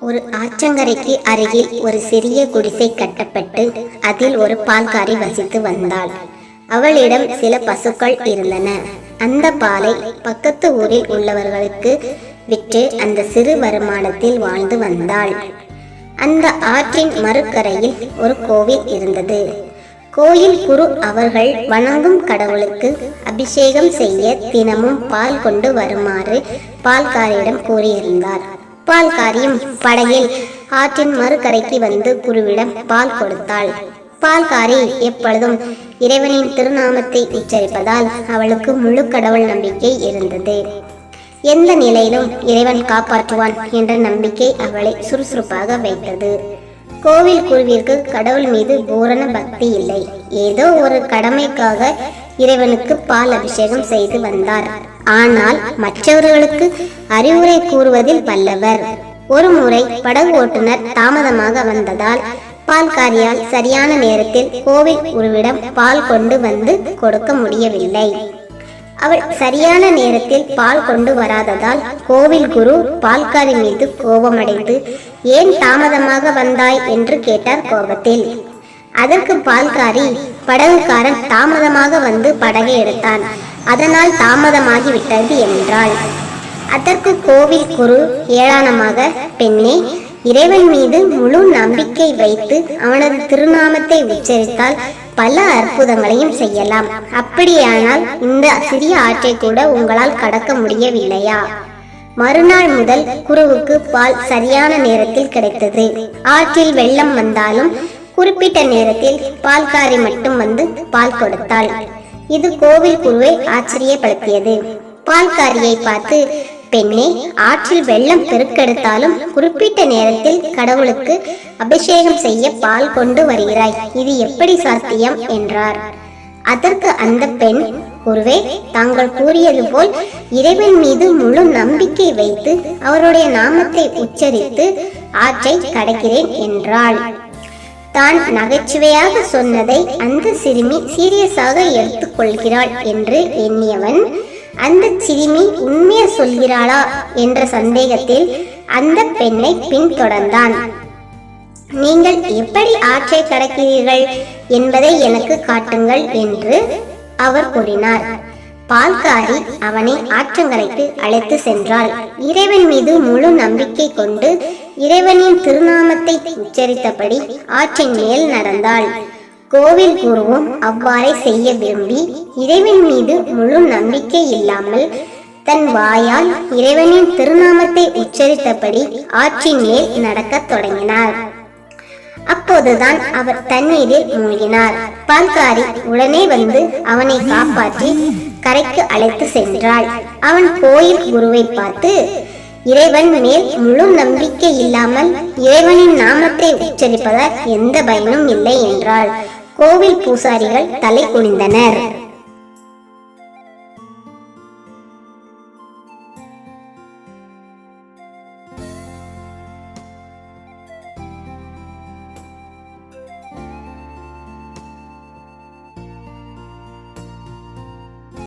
ஒரு ஆற்றங்கரைக்கு அருகில் ஒரு சிறிய குடிசை கட்டப்பட்டு அதில் ஒரு பால்காரி வசித்து வந்தாள். அவளிடம் சில பசுக்கள் இருந்தன. அந்த பாலை பக்கத்து ஊரில் உள்ளவர்களுக்கு விற்று அந்த சிறு வருமானத்தில் வாழ்ந்து வந்தாள். அந்த ஆற்றின் மறுக்கரையில் ஒரு கோவில் இருந்தது. கோயில் குரு அவர்கள் வணங்கும் கடவுளுக்கு அபிஷேகம் செய்ய தினமும் பால் கொண்டு வருமாறு பால்காரியிடம் கூறியிருந்தார். பால்காரியும் படகில் ஆற்றின் மறுகரைக்கு வந்து குருவிடம் பால் கொடுத்தாள். பால்காரி எப்பொழுதும் இறைவனின் திருநாமத்தை உச்சரிப்பதால் அவளுக்கு முழு கடவுள் நம்பிக்கை இருந்தது. எந்த நிலையிலும் இறைவன் காப்பாற்றுவான் என்ற நம்பிக்கை அவளை சுறுசுறுப்பாக வைத்தது. கோவில் குருவிற்கு கடவுள் மீது பூரண பக்தி இல்லை. ஏதோ ஒரு கடமைக்காக இறைவனுக்கு பால் அபிஷேகம் செய்து வந்தார். ஆனால் மற்றவர்களுக்கு அறிவுரை கூறுவதில் வல்லவர். ஒரு முறை படகு ஓட்டுநர் தாமதமாக வந்ததால் பால்காரியால் சரியான நேரத்தில் கோவில் குருவிடம் பால் கொண்டு வந்து கொடுக்க முடியவில்லை. அவள் சரியான நேரத்தில் பால் கொண்டு வராததால் கோவில் குரு பால்காரி மீது கோபமடைந்து ஏன் தாமதமாக வந்தாய்? என்று கேட்டார் கோபத்தில். அதற்கு பால்காரி படகுக்காரன் தாமதமாக வந்து படகை எடுத்தான். அதனால் தாமதமாகி விட்டது என்றாள். அதற்கு கோவில் குரு ஏளானமாக பெண்ணே இறைவன் மீது முழு நம்பிக்கை வைத்து அவனது திருநாமத்தை உச்சரித்தால் பல அற்புதங்களையும் செய்யலாம். அப்படியானால் இந்த சிறிய ஆற்றை கூட உங்களால் கடக்க முடியவில்லையா? மறுநாள் முதல் குருவுக்கு பால் சரியான நேரத்தில் கிடைத்தது. ஆற்றில் வெள்ளம் வந்தாலும் குறிப்பிட்ட நேரத்தில் பால்காரி மட்டும் வந்து பால் கொடுத்தாள். இது கோவில் குருவை ஆச்சரியப்படுத்தியது. பால்காரியை பார்த்து பெண்ணே ஆற்றில் வெள்ளம் பெருக்கெடுத்தாலும் குறிப்பிட்ட நேரத்தில் கடவுளுக்கு அபிஷேகம் செய்ய பால் கொண்டு வருகிறாய். இது எப்படி சாத்தியம்? என்றார். அதற்கு அந்த பெண் குருவே தாங்கள் கூறியது போல் இறைவன் மீது முழு நம்பிக்கை வைத்து அவருடைய நாமத்தை உச்சரித்து ஆற்றை கடக்கிறேன் என்றாள். தான் நகைச்சுவையாக சொன்னதை அந்த சிறுமி சீரியஸாக எடுத்துக்கொள்கிறாள் என்று எண்ணியவன் அந்த சிறுமி உண்மையை சொல்கிறாளா? என்ற சந்தேகத்தில் அந்த பெண்ணை பின்தொடர்ந்தான். நீங்கள் எப்படி ஆற்றை கடக்கிறீர்கள் என்பதை எனக்கு காட்டுங்கள் என்று அவர் கூறினார். பால்காரி அவனை ஆற்றங்கரைக்கு அழைத்து சென்றாள். இறைவன் மீது முழு நம்பிக்கை கொண்டு இறைவனின் திருநாமத்தை உச்சரித்தபடி ஆற்றின் மேல் நடந்தாள். கோவில் குருவும் அவ்வாறே செய்ய விரும்பி இறைவன் மீது முழு நம்பிக்கை இல்லாமல் தன் வாயால் இறைவனின் திருநாமத்தை உச்சரித்தபடி ஆற்றின் மேல் நடக்கத் தொடங்கினார். அப்போதுதான் அவர் தண்ணீரில் மூழ்கினார். பால்காரி உடனே வந்து அவனை காப்பாற்றி கரைக்கு அழைத்து சென்றாள். அவன் கோயில் குருவை பார்த்து இறைவன் மேல் முழு நம்பிக்கை இல்லாமல் இறைவனின் நாமத்தை உச்சரிப்பதால் எந்த பயனும் இல்லை என்றால் கோவில் பூசாரிகள் தலை குனிந்தனர்.